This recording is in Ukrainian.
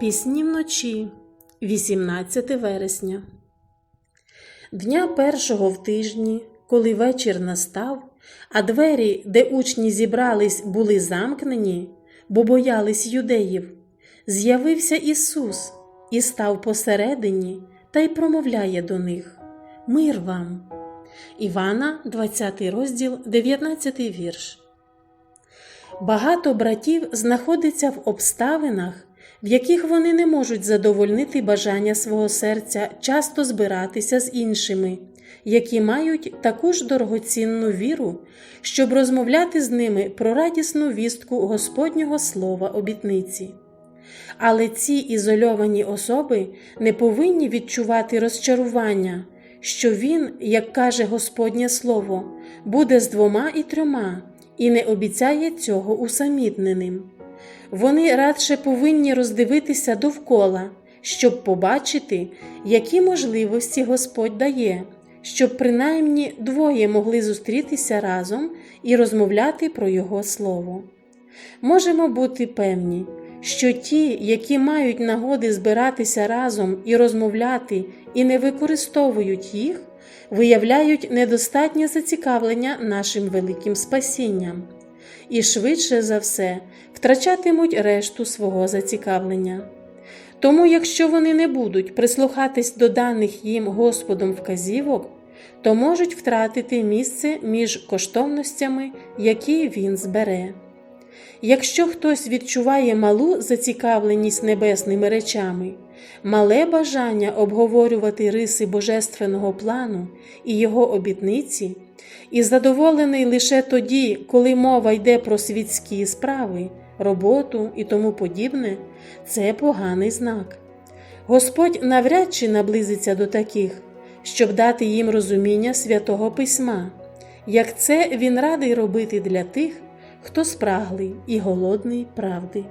Пісні вночі, 18 вересня. Дня першого в тижні, коли вечір настав, а двері, де учні зібрались, були замкнені, бо боялись юдеїв, з'явився Ісус і став посередині та й промовляє до них Мир вам. Івана, 20 розділ, 19 вірш. Багато братів знаходиться в обставинах, в яких вони не можуть задовольнити бажання свого серця часто збиратися з іншими, які мають таку ж дорогоцінну віру, щоб розмовляти з ними про радісну вістку Господнього слова обітниці. Але ці ізольовані особи не повинні відчувати розчарування, що він, як каже Господнє Слово, буде з двома і трьома і не обіцяє цього усамітненим. Вони радше повинні роздивитися довкола, щоб побачити, які можливості Господь дає, щоб принаймні двоє могли зустрітися разом і розмовляти про Його Слово. Можемо бути певні, що ті, які мають нагоди збиратися разом і розмовляти, і не використовують їх, виявляють недостатнє зацікавлення нашим великим спасінням і швидше за все втрачатимуть решту свого зацікавлення. Тому, якщо вони не будуть прислухатись до даних їм Господом вказівок, то можуть втратити місце між коштовностями, які він збере. Якщо хтось відчуває малу зацікавленість небесними речами, мале бажання обговорювати риси божественного плану і його обітниці, і задоволений лише тоді, коли мова йде про світські справи, роботу і тому подібне, це поганий знак. Господь навряд чи наблизиться до таких, щоб дати їм розуміння святого Письма, як це він радий робити для тих, хто спраглий і голодний правди.